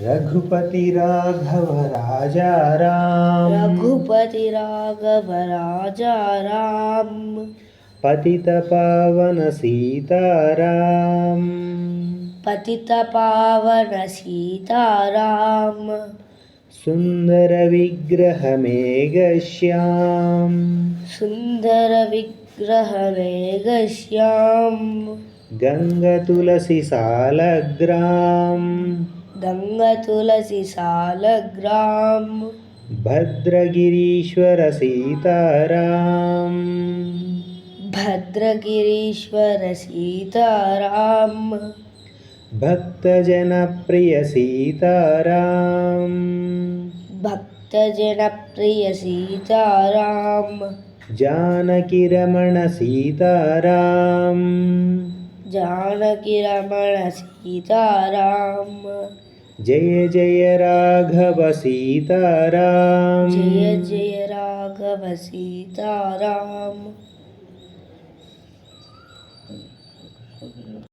रघुपति राघव राजा राम रघुपति राघव राजा राम पतित पावन सीताराम पतित पावन सीताराम सुन्दर विग्रह मेघश्याम सुन्दर विग्रह గంగతులసి సాలగ్రాం గంగతులసి సాలగ్రాం భద్రగిరీశ్వర సీతారాం భద్రగిరీశ్వర సీతారాం భక్తజనప్రియ సీతారాం భక్తజనప్రియ సీతారాం జానకిరమణ సీతారాం सीताराम जानकीरमण सीता राम सीताराम। जय जय राघव सीताराम। जय जय राघव सीताराम।